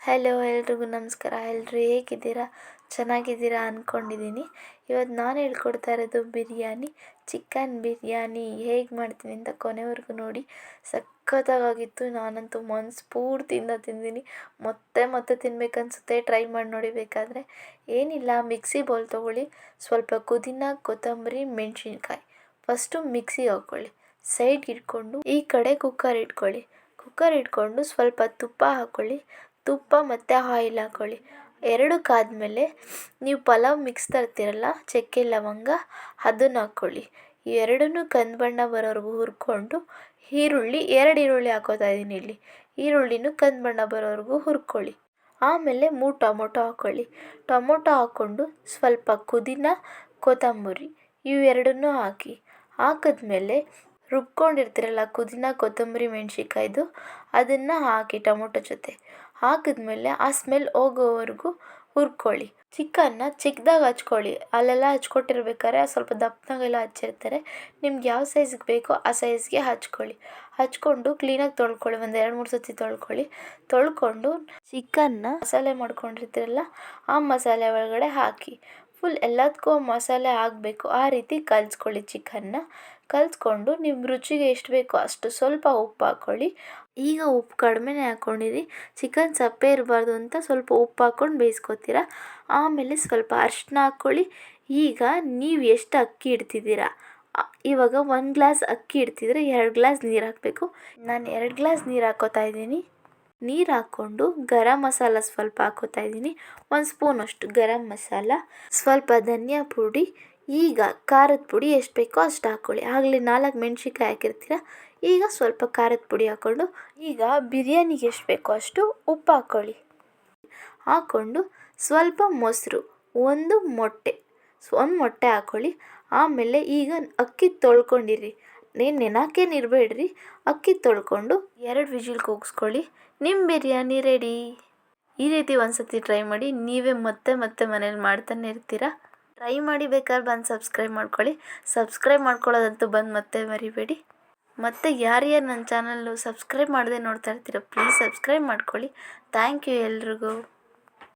Hello ಎಲ್ರಿಗೂ ನಮಸ್ಕಾರ. ಎಲ್ಲರೂ ಹೇಗಿದ್ದೀರಾ? ಚೆನ್ನಾಗಿದ್ದೀರಾ ಅಂದ್ಕೊಂಡಿದ್ದೀನಿ ಇವತ್ತು ನಾನು ಹೇಳ್ಕೊಡ್ತಾ ಇರೋದು ಬಿರಿಯಾನಿ, ಚಿಕನ್ ಬಿರಿಯಾನಿ. ಹೇಗೆ ಮಾಡ್ತೀನಿ ಅಂತ ಕೊನೆವರೆಗೂ ನೋಡಿ. ಸಖತ್ತಾಗಿತ್ತು. ನಾನಂತೂ ಮನಸ್ಫೂರ್ತಿಯಿಂದ ತಿಂದೀನಿ. ಮತ್ತೆ ಮತ್ತೆ ತಿನ್ಬೇಕನ್ಸುತ್ತೆ. ಟ್ರೈ ಮಾಡಿ ನೋಡಿ ಬೇಕಾದರೆ. ಏನಿಲ್ಲ, ಮಿಕ್ಸಿ ಬೌಲ್ ತೊಗೊಳ್ಳಿ. ಸ್ವಲ್ಪ ಕುದಿನ ಕೊತ್ತಂಬರಿ, ಮೆಣಸಿನ್ಕಾಯಿ. ಫಸ್ಟು ಮಿಕ್ಸಿಗೆ ಹಾಕ್ಕೊಳ್ಳಿ. ಸೈಡ್ಗೆ ಇಟ್ಕೊಂಡು ಈ ಕಡೆ ಕುಕ್ಕರ್ ಇಟ್ಕೊಳ್ಳಿ. ಕುಕ್ಕರ್ ಇಟ್ಕೊಂಡು ಸ್ವಲ್ಪ ತುಪ್ಪ ಹಾಕ್ಕೊಳ್ಳಿ. ತುಪ್ಪ ಮತ್ತು ಆಯಿಲ್ ಹಾಕ್ಕೊಳ್ಳಿ ಎರಡು ಕಾದಮೇಲೆ ನೀವು ಪಲಾವ್ ಮಿಕ್ಸ್ ತರ್ತೀರಲ್ಲ, ಚಕ್ಕೆ ಲವಂಗ ಅದನ್ನ ಹಾಕ್ಕೊಳ್ಳಿ ಎರಡನ್ನೂ ಕಂದು ಬಣ್ಣ ಬರೋವರೆಗೂ ಹುರ್ಕೊಂಡು ಈರುಳ್ಳಿ, ಎರಡು ಈರುಳ್ಳಿ ಹಾಕೋತಾ ಇದ್ದೀನಿ ಇಲ್ಲಿ. ಈರುಳ್ಳಿನೂ ಕಂದು ಬಣ್ಣ ಬರೋವರೆಗೂ ಹುರ್ಕೊಳ್ಳಿ. ಆಮೇಲೆ ಮೂರು ಟೊಮೊಟೊ ಹಾಕ್ಕೊಳ್ಳಿ ಟೊಮೊಟೊ ಹಾಕ್ಕೊಂಡು ಸ್ವಲ್ಪ ಪುದೀನ, ಕೊತ್ತಂಬರಿ ಇವೆರಡನ್ನೂ ಹಾಕಿ. ಹಾಕಿದ್ಮೇಲೆ ರುಬ್ಕೊಂಡಿರ್ತೀರಲ್ಲ ಪುದೀನ, ಕೊತ್ತಂಬರಿ, ಮೆಣ್ಸಿನ್ಕಾಯ್ದು, ಅದನ್ನು ಹಾಕಿ ಟೊಮೊಟೊ ಜೊತೆ. ಹಾಕಿದ್ಮೇಲೆ ಆ ಸ್ಮೆಲ್ ಹೋಗೋವರೆಗೂ ಹುರ್ಕೊಳ್ಳಿ. ಚಿಕನ್ನ ಚಿಕ್ಕದಾಗಿ ಹಚ್ಕೊಳ್ಳಿ. ಅಲ್ಲೆಲ್ಲ ಹಚ್ಕೊಟ್ಟಿರ್ಬೇಕಾದ್ರೆ ಸ್ವಲ್ಪ ದಪ್ಪನಾಗೆಲ್ಲ ಹಚ್ಚಿರ್ತಾರೆ. ನಿಮ್ಗೆ ಯಾವ ಸೈಜ್ಗೆ ಬೇಕೋ ಆ ಸೈಜ್ಗೆ ಹಚ್ಕೊಳ್ಳಿ. ಹಚ್ಕೊಂಡು ಕ್ಲೀನಾಗಿ ತೊಳ್ಕೊಳ್ಳಿ. ಒಂದು ಎರಡು ಮೂರು ಸತಿ ತೊಳ್ಕೊಳ್ಳಿ. ತೊಳ್ಕೊಂಡು ಚಿಕನ್ನ ಮಸಾಲೆ ಮಾಡ್ಕೊಂಡಿರ್ತೀರಲ್ಲ, ಆ ಮಸಾಲೆ ಒಳಗಡೆ ಹಾಕಿ. ಫುಲ್ ಎಲ್ಲದಕ್ಕೂ ಮಸಾಲೆ ಆಗಬೇಕು ಆ ರೀತಿ ಕಲಿಸ್ಕೊಳ್ಳಿ ಚಿಕನ್ನ. ಕಲಿಸ್ಕೊಂಡು ನಿಮ್ಮ ರುಚಿಗೆ ಎಷ್ಟು ಬೇಕೋ ಅಷ್ಟು ಸ್ವಲ್ಪ ಉಪ್ಪು ಹಾಕ್ಕೊಳ್ಳಿ. ಈಗ ಉಪ್ಪು ಕಡಿಮೆನೇ ಹಾಕ್ಕೊಂಡಿರಿ ಚಿಕನ್ ಸಪ್ಪೆ ಇರಬಾರ್ದು ಅಂತ ಸ್ವಲ್ಪ ಉಪ್ಪು ಹಾಕ್ಕೊಂಡು ಬೇಯಿಸ್ಕೊತೀರ? ಆಮೇಲೆ ಸ್ವಲ್ಪ ಅರಿಶಿನ ಹಾಕ್ಕೊಳ್ಳಿ. ಈಗ ನೀವು ಎಷ್ಟು ಅಕ್ಕಿ ಇಡ್ತಿದ್ದೀರಾ? ಇವಾಗ ಒಂದು ಗ್ಲಾಸ್ ಅಕ್ಕಿ ಇಡ್ತಿದ್ರೆ ಎರಡು ಗ್ಲಾಸ್ ನೀರು ಹಾಕಬೇಕು. ನಾನು ಎರಡು ಗ್ಲಾಸ್ ನೀರು ಹಾಕೋತಾ ಇದ್ದೀನಿ. ನೀರು ಹಾಕ್ಕೊಂಡು ಗರಂ ಮಸಾಲ ಸ್ವಲ್ಪ ಹಾಕೋತಾ ಇದ್ದೀನಿ. ಒಂದು ಸ್ಪೂನಷ್ಟು ಗರಂ ಮಸಾಲ, ಸ್ವಲ್ಪ ಧನಿಯಾ ಪುಡಿ, ಈಗ ಖಾರದ ಪುಡಿ ಎಷ್ಟು ಬೇಕೋ ಅಷ್ಟು ಹಾಕ್ಕೊಳ್ಳಿ ಆಗಲೇ ನಾಲ್ಕು ಮೆಣ್ಸಿನ್ಕಾಯಿ ಹಾಕಿರ್ತೀರ? ಈಗ ಸ್ವಲ್ಪ ಖಾರದ ಪುಡಿ ಹಾಕ್ಕೊಂಡು, ಈಗ ಬಿರಿಯಾನಿಗೆ ಎಷ್ಟು ಬೇಕೋ ಅಷ್ಟು ಉಪ್ಪು ಹಾಕ್ಕೊಳ್ಳಿ ಹಾಕ್ಕೊಂಡು ಸ್ವಲ್ಪ ಮೊಸರು, ಒಂದು ಮೊಟ್ಟೆ ಒಂದು ಮೊಟ್ಟೆ ಹಾಕ್ಕೊಳ್ಳಿ ಆಮೇಲೆ ಈಗ ಅಕ್ಕಿ ತೊಳ್ಕೊಂಡಿರಿ. ಏನು ನೆನಕೇನು ಇರಬೇಡ್ರಿ ಅಕ್ಕಿ ತೊಳ್ಕೊಂಡು ಎರಡು ವಿಜಿಲ್ ಕೂಗಿಸ್ಕೊಳ್ಳಿ. ನಿಮ್ಮ ಬಿರಿಯಾನಿ ರೆಡಿ. ಈ ರೀತಿ ಒಂದ್ಸತಿ ಟ್ರೈ ಮಾಡಿ. ನೀವೇ ಮತ್ತೆ ಮತ್ತೆ ಮನೇಲಿ ಮಾಡ್ತಾನೆ ಇರ್ತೀರ? ಟ್ರೈ ಮಾಡಿ ಬೇಕಾದ್ರೆ ಬಂದು ಸಬ್ಸ್ಕ್ರೈಬ್ ಮಾಡ್ಕೊಳ್ಳಿ. ಸಬ್ಸ್ಕ್ರೈಬ್ ಮಾಡ್ಕೊಳ್ಳೋದಂತೂ ಬಂದು ಮತ್ತೆ ಮರಿಬೇಡಿ. ಮತ್ತು ಯಾರ್ಯಾರು ನನ್ನ ಚಾನಲ್ಲು ಸಬ್ಸ್ಕ್ರೈಬ್ ಮಾಡದೆ ನೋಡ್ತಾ ಇರ್ತೀರ, ಪ್ಲೀಸ್ ಸಬ್ಸ್ಕ್ರೈಬ್ ಮಾಡ್ಕೊಳ್ಳಿ. ಥ್ಯಾಂಕ್ ಯು ಎಲ್ರಿಗೂ.